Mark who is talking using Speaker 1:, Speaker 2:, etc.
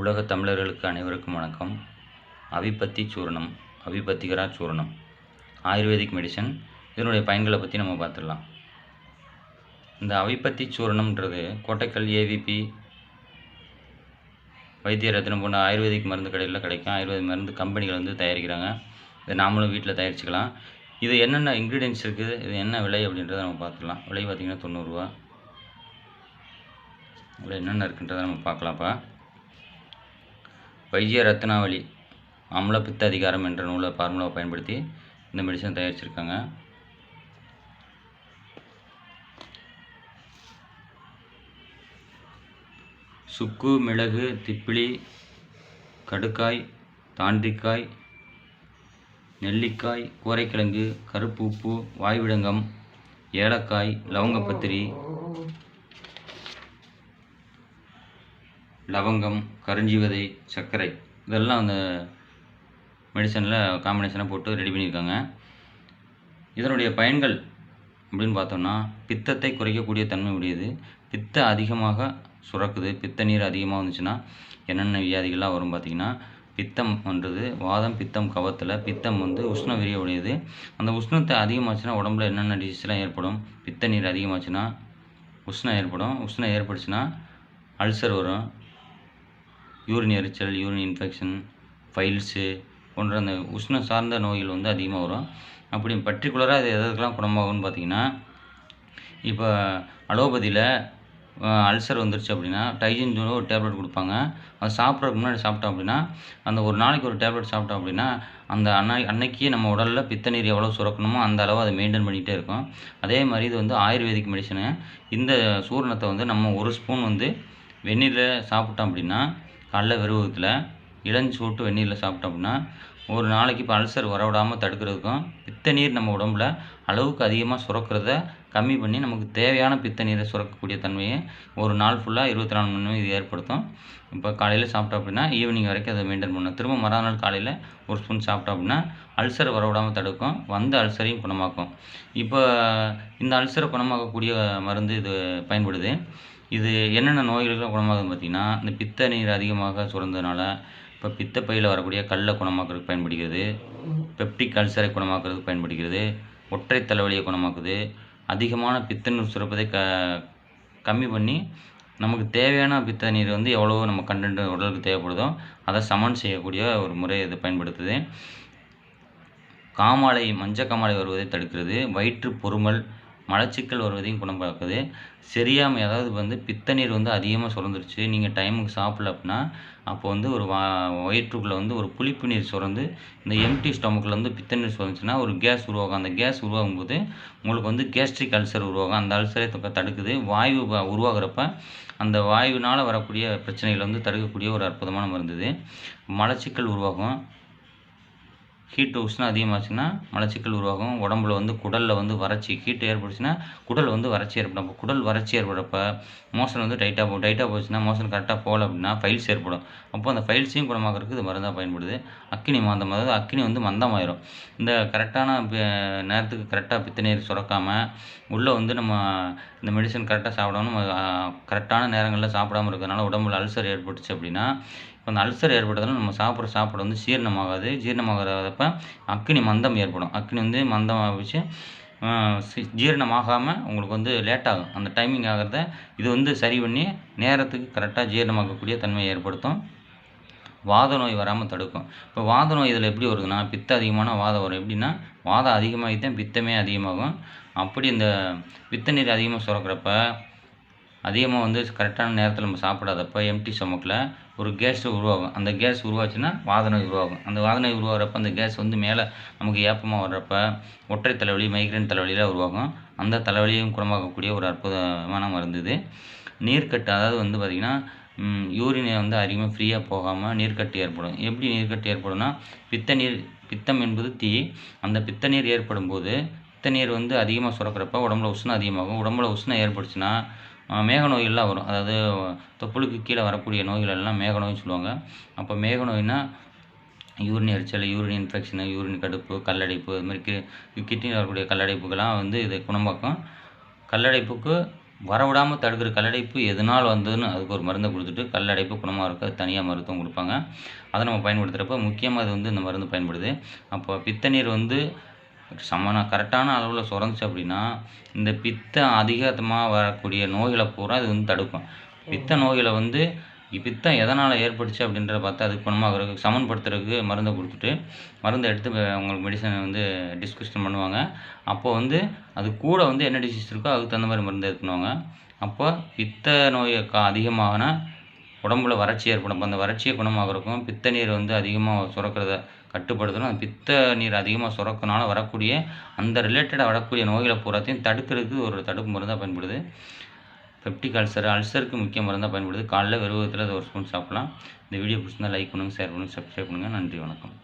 Speaker 1: உலக தமிழர்களுக்கு அனைவருக்கும் வணக்கம். அவிபத்தி சூரணம் அவிபத்திகரா சூரணம். ஆயுர்வேதிக் மெடிசன் இதனுடைய பயன்களை பற்றி நம்ம பார்த்துடலாம். இந்த அவிபத்தி சூரணம்ன்றது கோட்டைக்கல் ஏவிபி வைத்திய ரத்னம் போன்ற ஆயுர்வேதிக் மருந்து கடையில் கிடைக்கும். ஆயுர்வேதிக் மருந்து கம்பெனிகள் வந்து தயாரிக்கிறாங்க. இதை நாமளும் வீட்டில் தயாரிச்சுக்கலாம். இது என்னென்ன இன்க்ரீடியன்ஸ் இருக்குது இது என்ன விலை அப்படின்றத நம்ம பார்த்துடலாம். விலை பார்த்திங்கன்னா தொண்ணூறுரூவா இதில் என்னென்ன இருக்குன்றதை நம்ம பார்க்கலாம்ப்பா. வைத்திய ரத்னாவளி அம்ல பித்த அதிகாரம் என்ற நூலை ஃபார்முலாவை பயன்படுத்தி இந்த மெடிசன் தயாரிச்சிருக்காங்க. சுக்கு மிளகு திப்பிலி கடுக்காய் தாண்டிக்காய் நெல்லிக்காய் கோரைக்கிழங்கு கருப்பு உப்பு வாய்விடங்கம் ஏலக்காய் லவங்கப்பத்திரி லவங்கம் கருஞ்சிவதை சர்க்கரை இதெல்லாம் அந்த மெடிசனில் காம்பினேஷனாக போட்டு ரெடி பண்ணியிருக்காங்க. இதனுடைய பயன்கள் அப்படின்னு பார்த்தோம்னா பித்தத்தை குறைக்கக்கூடிய தன்மை உடையது. பித்த அதிகமாக சுரக்குது பித்த நீர் அதிகமாக வந்துச்சுன்னா என்னென்ன வியாதிகள்லாம் வரும் பார்த்திங்கன்னா பித்தம் பண்ணுறது வாதம் பித்தம் கவத்தில் பித்தம் வந்து உஷ்ண விரிய உடையது. அந்த உஷ்ணத்தை அதிகமாச்சுன்னா உடம்புல என்னென்ன டிசீஸ்லாம் ஏற்படும்? பித்த நீர் அதிகமாச்சுன்னா உஷ்ணம் ஏற்படும். உஷ்ணம் ஏற்பட்டுச்சுன்னா அல்சர் வரும். யூரின் எரிச்சல் யூரின் இன்ஃபெக்ஷன் ஃபைல்ஸு போன்ற அந்த உஷ்ணம் சார்ந்த நோய்கள் வந்து அதிகமாக வரும். அப்படி பர்டிகுலராக அது எதற்கெல்லாம் குணமாகும்னு பார்த்தீங்கன்னா இப்போ அலோபதியில் அல்சர் வந்துருச்சு அப்படின்னா டைஜின் ஒரு டேப்லெட் கொடுப்பாங்க. அது சாப்பிட்றதுக்கு முன்னாடி சாப்பிட்டோம் அப்படின்னா அந்த ஒரு நாளைக்கு ஒரு டேப்லெட் சாப்பிட்டோம் அப்படின்னா அந்த அன்னை அன்னைக்கு நம்ம உடலில் பித்த நீர் எவ்வளோ சுரக்கணுமோ அந்த அளவு அதை மெயின்டைன் பண்ணிகிட்டே இருக்கும். அதே மாதிரி இது வந்து ஆயுர்வேதிக் மெடிசனு இந்த சூரணத்தை வந்து நம்ம ஒரு ஸ்பூன் வந்து வெந்நீரில் சாப்பிட்டோம் அப்படின்னா காலைல வெறுவகத்தில் இளஞ்சூட்டு வெந்நீரில் சாப்பிட்டோம் அப்படின்னா ஒரு நாளைக்கு இப்போ அல்சர் வரவிடாமல் தடுக்கிறதுக்கும் பித்த நீர் நம்ம உடம்புல அளவுக்கு அதிகமாக சுரக்கிறத கம்மி பண்ணி நமக்கு தேவையான பித்த நீரை சுரக்கக்கூடிய தன்மையை ஒரு நாள் ஃபுல்லாக இருபத்தி நாலு மணி நேரம் இது ஏற்படுத்தும். இப்போ காலையில் சாப்பிட்டோம் அப்படின்னா ஈவினிங் வரைக்கும் அதை மெயின்டைன் பண்ணணும். திரும்ப மறுநாள் காலையில் ஒரு ஸ்பூன் சாப்பிட்டோம் அப்படின்னா அல்சர் வரவிடாமல் தடுக்கும். வந்த அல்சரையும் குணமாக்கும். இப்போ இந்த அல்சரை குணமாக்கக்கூடிய மருந்து இது பயன்படுது. இது என்னென்ன நோய்களுக்கெல்லாம் குணமாகுதுன்னு பார்த்தீங்கன்னா இந்த பித்த நீர் அதிகமாக சுரந்ததுனால இப்போ பித்தப்பையில் வரக்கூடிய கல்லை குணமாக்குறதுக்கு பயன்படுகிறது. பெப்டிக் அல்சரை குணமாக்குறதுக்கு பயன்படுகிறது. ஒற்றை தலைவலியை குணமாக்குது. அதிகமான பித்த நீர் சுரப்பதை க கம்மி பண்ணி நமக்கு தேவையான பித்த நீர் வந்து எவ்வளோ நம்ம கண்டென்ட் உடலுக்கு தேவைப்படுதோ அதை சமன் செய்யக்கூடிய ஒரு முறை இது பயன்படுத்துது. காமாலை மஞ்ச காமாலை வருவதை தடுக்கிறது. வயிற்று பொறுமல் மலச்சிக்கல் வருவதையும் குணமாக்குது சரியாமல் அதாவது வந்து பித்தநீர் வந்து அதிகமாக சுரந்துருச்சு. நீங்கள் டைமுக்கு சாப்பிடல அப்படின்னா அப்போ வந்து ஒரு வா வயிற்றுக்குள்ளே வந்து ஒரு புளிப்பு நீர் சுரந்து இந்த எம்டி ஸ்டொமக்கில் வந்து பித்தநீர் சுரந்துச்சுன்னா ஒரு கேஸ் உருவாகும். அந்த கேஸ் உருவாகும் போது உங்களுக்கு வந்து கேஸ்ட்ரிக் அல்சர் உருவாகும். அந்த அல்சரை தடுக்குது. வாயு உருவாகிறப்ப அந்த வாயுனால் வரக்கூடிய பிரச்சனைகளை வந்து தடுக்கக்கூடிய ஒரு அற்புதமான மருந்து மலச்சிக்கல் உருவாகும். ஹீட்டு உஷ்ணம் அதிகமாச்சுன்னா மலச்சிக்கல் உருவாகும். உடம்புல வந்து குடலில் வந்து வறட்சி ஹீட்டு ஏற்பட்டுச்சுன்னா குடல் வந்து வறட்சி ஏற்படும். அப்போ குடல் வறட்சி ஏற்படுறப்ப மோஷன் வந்து டைட்டாக போகும் டைட்டாக போச்சுன்னா மோஷன் கரெக்டாக போகல அப்படின்னா ஃபைல்ஸ் ஏற்படும். அப்போ அந்த ஃபைல்ஸையும் குணமாக்கிறதுக்கு இது மருந்தாக பயன்படுது. அக்கினி மாந்தம் அதாவது அக்கினி வந்து மந்தமாயிரும். இந்த கரெக்டான நேரத்துக்கு கரெக்டாக பித்தநீர் சுரக்காமல் உள்ளே வந்து நம்ம இந்த மெடிசன் கரெக்டாக சாப்பிடணும் கரெக்டான நேரங்களில் சாப்பிடாமல் இருக்கிறதுனால உடம்புல அல்சர் ஏற்பட்டுச்சு அப்படின்னா அந்த அல்சர் ஏற்பட்டதுனால நம்ம சாப்பிட்ற சாப்பாடு வந்து ஜீரணமாகாது. ஜீரணமாகாதப்ப அக்னி மந்தம் ஏற்படும். அக்னி வந்து மந்தம் ஆகிச்சு ஜீரணமாகாமல் உங்களுக்கு வந்து லேட் ஆகும். அந்த டைமிங் ஆகிறத இது வந்து சரி பண்ணி நேரத்துக்கு கரெக்டாக ஜீரணமாக்கக்கூடிய தன்மையை ஏற்படுத்தும். வாத நோய் வராமல் தடுக்கும். இப்போ வாத நோய் இதில் எப்படி வருதுன்னா பித்த அதிகமான வாதம் வரும். எப்படின்னா வாதம் அதிகமாகித்தான் பித்தமே அதிகமாகும். அப்படி இந்த பித்த நீர் அதிகமாக சுரக்கிறப்ப அதிகமாக வந்து கரெக்டான நேரத்தில் நம்ம சாப்பிடாதப்ப எம்டி ஸ்டொமக்கில் ஒரு கேஸ் உருவாகும். அந்த கேஸ் உருவாச்சுன்னா வாதனை உருவாகும். அந்த வாதனை உருவாகிறப்ப அந்த கேஸ் வந்து மேலே நமக்கு ஏப்பமாக வர்றப்ப ஒற்றை தலைவலி மைக்ரைன் தலைவலியில் உருவாகும். அந்த தலைவலியும் குணமாக்கக்கூடிய ஒரு அற்புதமான மருந்து இது நீர்க்கட்டு அதாவது வந்து பார்த்திங்கன்னா யூரினை வந்து அதிகமாக ஃப்ரீயாக போகாமல் நீர்க்கட்டு ஏற்படும். எப்படி நீர்க்கட்டு ஏற்படும்னா பித்த நீர் பித்தம் என்பது தீ. அந்த பித்த நீர் ஏற்படும் போது பித்த நீர் வந்து அதிகமாக சுரக்கிறப்ப உடம்புல உஷ்ணம் அதிகமாகும். உடம்புல உஷ்ணம் ஏற்பட்டுச்சுன்னா மேக நோய்கள்லாம் வரும். அதாவது தொப்புளுக்கு கீழே வரக்கூடிய நோய்கள் எல்லாம் மேக நோய்னு சொல்லுவாங்க. அப்போ மேக நோய்னால் யூரின் எரிச்சல் யூரின் இன்ஃபெக்ஷனு யூரின் கடுப்பு கல்லடைப்பு இது மாதிரி கி கிட்னியில் வரக்கூடிய கல்லடைப்புக்கெல்லாம் வந்து இது குணமாக்கும். கல்லடைப்புக்கு வரவிடாமல் தடுக்கிற கல்லடைப்பு எதனால் வந்ததுன்னு அதுக்கு ஒரு மருந்தை கொடுத்துட்டு கல்லடைப்பு குணமாக இருக்க தனியாக மருத்துவம் கொடுப்பாங்க. அதை நம்ம பயன்படுத்துகிறப்ப முக்கியமாக இது வந்து இந்த மருந்து பயன்படுது. அப்போ பித்த நீர் வந்து சமன கரெக்டான அளவில் சுரந்துச்சு அப்படின்னா இந்த பித்தம் அதிகமாக வரக்கூடிய நோய்களை பூரா இது வந்து தடுக்கும். பித்த நோய்களை வந்து பித்தம் எதனால் ஏற்பட்டுச்சு அப்படின்றத பார்த்து அதுக்கு குணமாகறதுக்கு சமன்படுத்துறதுக்கு மருந்தை கொடுத்துட்டு மருந்தை எடுத்து அவங்களுக்கு உங்களுக்கு மெடிசனை வந்து டிஸ்கஷன் பண்ணுவாங்க. அப்போ வந்து அது கூட வந்து என்ன டிசீஸ் இருக்கோ அதுக்கு தகுந்த மாதிரி மருந்து எடுத்துனுவாங்க அப்போ பித்த நோய் கா அதிகமான உடம்புல வறட்சி ஏற்படும். அந்த வறட்சியை குணமாகறதுக்கும் பித்த நீர் வந்து அதிகமாக சுரக்கிறத கட்டுப்படுத்தணும். அந்த பித்த நீர் அதிகமாக சுரக்கனால வரக்கூடிய அந்த ரிலேட்டடாக வரக்கூடிய நோய்களை பூராத்தையும் தடுக்கிறதுக்கு ஒரு தடுப்பு மருந்தாக பயன்படுது. பெப்டிக் அல்சர் அல்சருக்கு முக்கிய மருந்தாக பயன்படுது. காலைல வெறுவத்தில் அதை ஒரு ஸ்பூன் சாப்பிடலாம். இந்த வீடியோ பிடிச்சிருந்தால் லைக் பண்ணுங்கள் ஷேர் பண்ணுங்கள் சப்ஸ்கிரைப் பண்ணுங்கள் நன்றி வணக்கம்.